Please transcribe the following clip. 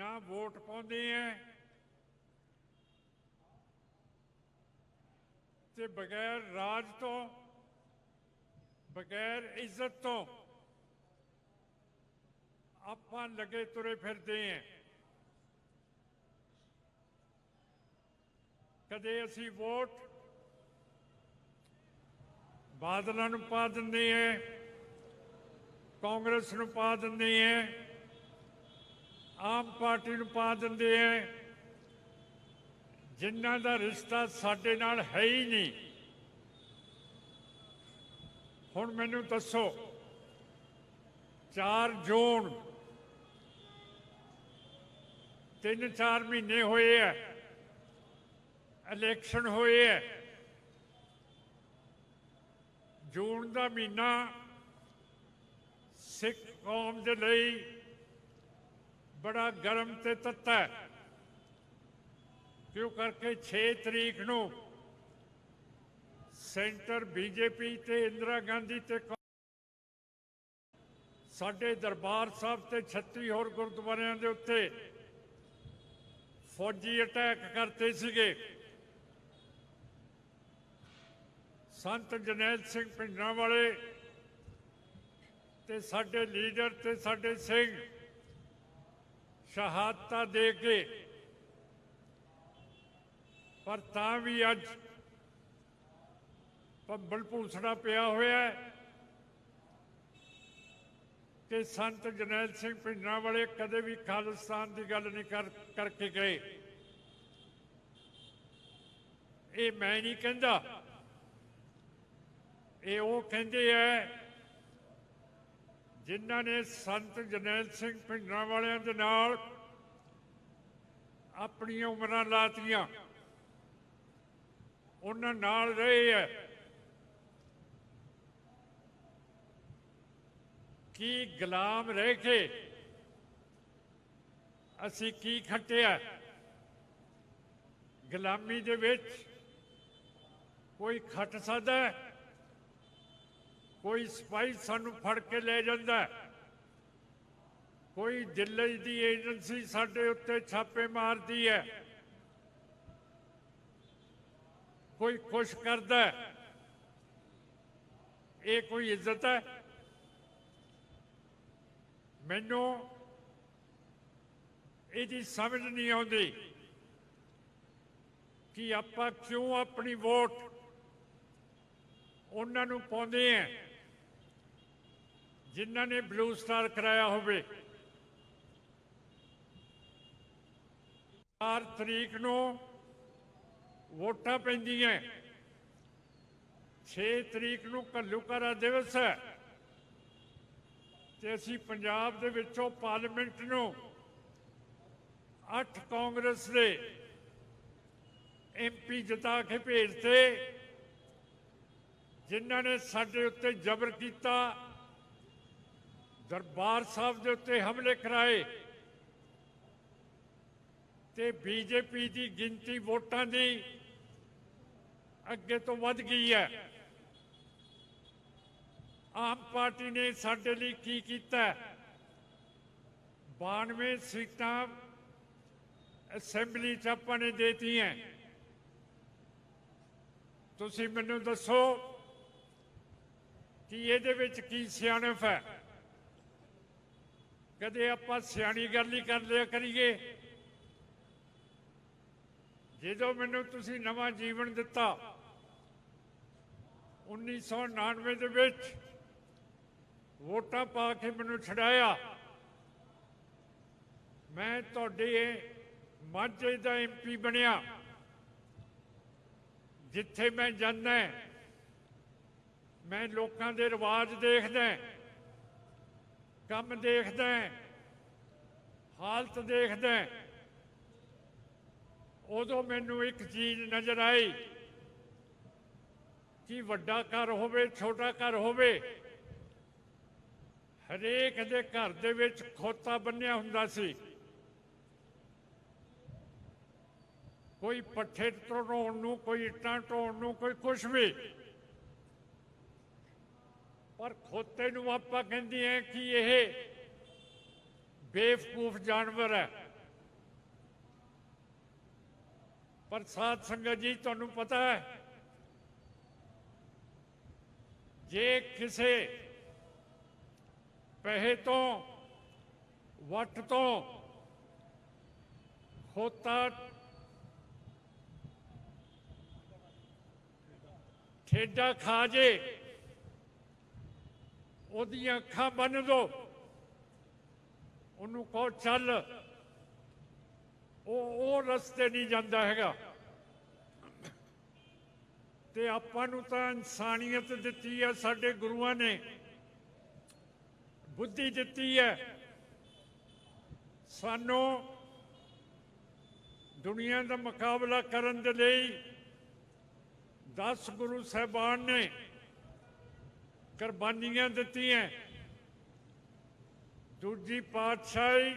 ਨਾ ਵੋਟ ਪਾਉਂਦੇ ਐ ਤੇ ਬਗੈਰ ਰਾਜ ਤੋਂ ਬਗੈਰ ਇੱਜ਼ਤ ਤੋਂ ਆਪਾਂ ਲੱਗੇ ਤੁਰੇ ਫਿਰਦੇ ਐ ਕਦੇ ਅਸੀਂ ਵੋਟ ਬਾਦਲਾਂ ਨੂੰ ਪਾ ਦਿੰਦੇ ਐ ਕਾਂਗਰਸ ਨੂੰ ਪਾ ਦਿੰਦੇ ਐ ਆਮ ਪਾਰਟੀ ਨੂੰ ਪਾ ਦਿੰਦੇ ਐ ਜਿਨ੍ਹਾਂ ਦਾ ਰਿਸ਼ਤਾ ਸਾਡੇ ਨਾਲ ਹੈ ਹੀ ਨਹੀਂ। ਹੁਣ ਮੈਨੂੰ ਦੱਸੋ 4 ਜੂਨ ਤਿੰਨ ਚਾਰ ਮਹੀਨੇ ਹੋਏ ਐ ਇਲੈਕਸ਼ਨ ਹੋਏ ਐ ਜੂਨ ਦਾ ਮਹੀਨਾ ਸਿੱਖ ਕੌਮ ਦੇ ਲਈ ਬੜਾ ਗਰਮ ਤੇ ਤੱਤਾ ਹੈ। ਕਿਉਂ ਕਰਕੇ 6 ਤਰੀਕ ਨੂੰ ਸੈਂਟਰ ਬੀਜੇਪੀ ਤੇ ਇੰਦਰਾ ਗਾਂਧੀ ਤੇ ਸਾਡੇ ਦਰਬਾਰ ਸਾਹਿਬ ਤੇ 36 ਹੋਰ ਗੁਰਦੁਆਰਿਆਂ ਦੇ ਉੱਤੇ ਫੌਜੀ ਅਟੈਕ ਕਰਤੇ ਸੀਗੇ। ਸੰਤ ਜਨੈਲ ਸਿੰਘ ਪਿੰਡਾਂ ਵਾਲੇ ਤੇ ਸਾਡੇ ਲੀਡਰ ਤੇ ਸਾਡੇ ਸਿੰਘ ਸ਼ਹਾਦਤਾਂ ਦੇ ਕੇ। ਪਰ ਤਾਂ ਵੀ ਅੱਜ ਭੰਬਲ ਭੂਸੜਾ ਪਿਆ ਹੋਇਆ ਹੈ ਕਿ ਸੰਤ ਜਨੈਲ ਸਿੰਘ ਪਿੰਡਾਂ ਵਾਲੇ ਕਦੇ ਵੀ ਖਾਲਿਸਤਾਨ ਦੀ ਗੱਲ ਨਹੀਂ ਕਰ, ਕਰਕੇ ਗਏ। ਇਹ ਮੈਂ ਨਹੀਂ ਕਹਿੰਦਾ। ਇਹ ਉਹ ਕਹਿੰਦੇ ਐ ਜਿਨ੍ਹਾਂ ਨੇ ਸੰਤ ਜਰਨੈਲ ਸਿੰਘ ਪਿੰਡਾਂ ਵਾਲਿਆਂ ਦੇ ਨਾਲ ਆਪਣੀਆਂ ਉਮਰਾਂ ਲਾਤੀਆਂ। ਉਹਨਾਂ ਨਾਲ ਰਹੇ ਐ ਕੀ ਗੁਲਾਮ ਰਹਿ ਕੇ ਅਸੀਂ ਕੀ ਖੱਟਿਆ? ਗੁਲਾਮੀ ਦੇ ਵਿੱਚ ਕੋਈ ਖੱਟ ਸਕਦਾ ਹੈ? ਕੋਈ ਸਪਾਈ ਸਾਨੂੰ ਫੜ ਕੇ ਲੈ ਜਾਂਦਾ ਕੋਈ ਦਿੱਲੀ ਦੀ ਏਜੰਸੀ ਸਾਡੇ ਉੱਤੇ ਛਾਪੇ ਮਾਰਦੀ ਹੈ। ਕੋਈ ਖੁਸ਼ ਕਰਦਾ ਇਹ ਕੋਈ ਇੱਜ਼ਤ ਹੈ? ਮੈਨੂੰ ਇਹਦੀ ਸਮਝ ਨਹੀਂ ਆਉਂਦੀ ਕਿ ਆਪਾਂ ਕਿਉਂ ਆਪਣੀ ਵੋਟ ਉਹਨਾਂ ਨੂੰ ਪਾਉਂਦੇ ਆ ਜਿਨ੍ਹਾਂ ਨੇ ਬਲੂ ਸਟਾਰ ਕਰਾਇਆ ਹੋਵੇ। 4 ਤਰੀਕ ਨੂੰ ਵੋਟਾਂ ਪੈਂਦੀਆਂ। 6 ਤਰੀਕ ਨੂੰ ਘੱਲੂਘਾਰਾ ਦਿਵਸ ਹੈ। ਤੇ ਅਸੀਂ ਪੰਜਾਬ ਦੇ ਵਿੱਚੋਂ ਪਾਰਲੀਮੈਂਟ ਨੂੰ ਅੱਠ ਕਾਂਗਰਸ ਦੇ ਐਮਪੀ ਜਿਤਾ ਕੇ ਭੇਜਤੇ, ਜਿਨ੍ਹਾਂ ਨੇ ਸਾਡੇ ਉੱਤੇ ਜ਼ਬਰ ਕੀਤਾ। ਦਰਬਾਰ ਸਾਹਿਬ ਦੇ ਉੱਤੇ ਹਮਲੇ ਕਰਾਏ ਤੇ ਬੀਜੇਪੀ ਦੀ ਗਿਣਤੀ ਵੋਟਾਂ ਦੀ ਅੱਗੇ ਤੋਂ ਵੱਧ ਗਈ ਹੈ। ਆਮ ਪਾਰਟੀ ਨੇ ਸਾਡੇ ਲਈ ਕੀ ਕੀਤਾ? 92 ਸੀਟਾਂ ਅਸੈਂਬਲੀ ਚ ਆਪਾਂ ਨੇ ਦੇਤੀਆਂ। ਤੁਸੀਂ ਮੈਨੂੰ ਦੱਸੋ ਕਿ ਇਹਦੇ ਵਿੱਚ ਕੀ ਸਿਆਣਪ ਹੈ? ਕਦੇ ਆਪਾਂ ਸਿਆਣੀ ਗੱਲ ਹੀ ਕਰ ਲਿਆ ਕਰੀਏ। ਜਦੋਂ ਮੈਨੂੰ ਤੁਸੀਂ ਨਵਾਂ ਜੀਵਨ ਦਿੱਤਾ 1999 ਦੇ ਵਿੱਚ ਵੋਟਾਂ ਪਾ ਕੇ ਮੈਨੂੰ ਛਡਾਇਆ, ਮੈਂ ਤੁਹਾਡੇ ਮਾਝੇ ਦਾ ਐਮਪੀ ਬਣਿਆ, ਜਿੱਥੇ ਮੈਂ ਜਾਂਦਾ, ਮੈਂ ਲੋਕਾਂ ਦੇ ਰਿਵਾਜ ਦੇਖਦਾ ਕੰਮ ਦੇਖਦਾ ਹਾਲਤ ਦੇਖਦਾ ਉਦੋਂ ਮੈਨੂੰ ਇੱਕ ਚੀਜ਼ ਨਜ਼ਰ ਆਈ ਕਿ ਵੱਡਾ ਘਰ ਹੋਵੇ, ਛੋਟਾ ਘਰ ਹੋਵੇ, ਹਰੇਕ ਦੇ ਘਰ ਦੇ ਵਿੱਚ ਖੋਤਾ ਬੰਨਿਆ ਹੁੰਦਾ ਸੀ। ਕੋਈ ਪੱਠੇ ਢੋਣ ਨੂੰ, ਕੋਈ ਇੱਟਾਂ ਢੋਣ ਨੂੰ, ਕੋਈ ਕੁਛ ਵੀ। ਪਰ ਖੋਤੇ ਨੂੰ ਆਪਾਂ ਕਹਿੰਦੇ ਆ ਕਿ ਇਹ ਬੇਵਕੂਫ ਜਾਨਵਰ ਹੈ। ਪਰ ਸਾਧ ਸੰਗਤ ਜੀ, ਤੁਹਾਨੂੰ ਪਤਾ ਹੈ, ਜੇ ਕਿਸੇ ਪਹਿ ਤੋਂ, ਵੱਟ ਤੋਂ ਖੋਤਾ ਠੇਡਾ ਖਾ ਜੇ ਉਹਦੀਆਂ ਅੱਖਾਂ ਬੰਨ ਦੋ। ਉਹਨੂੰ ਕਹੋ, ਚੱਲ। ਉਹ ਉਹ ਰਸਤੇ ਨਹੀਂ ਜਾਂਦਾ ਹੈਗਾ। ਤੇ ਆਪਾਂ ਨੂੰ ਤਾਂ ਇਨਸਾਨੀਅਤ ਦਿੱਤੀ ਹੈ, ਸਾਡੇ ਗੁਰੂਆਂ ਨੇ। ਬੁੱਧੀ ਦਿੱਤੀ ਹੈ। ਸਾਨੂੰ ਦੁਨੀਆ ਦਾ ਮੁਕਾਬਲਾ ਕਰਨ ਦੇ ਲਈ 10 ਗੁਰੂ ਸਾਹਿਬਾਨ ਨੇ ਕੁਰਬਾਨੀਆਂ ਦਿੱਤੀਆਂ। ਦੂਜੀ ਪਾਤਸ਼ਾਹੀ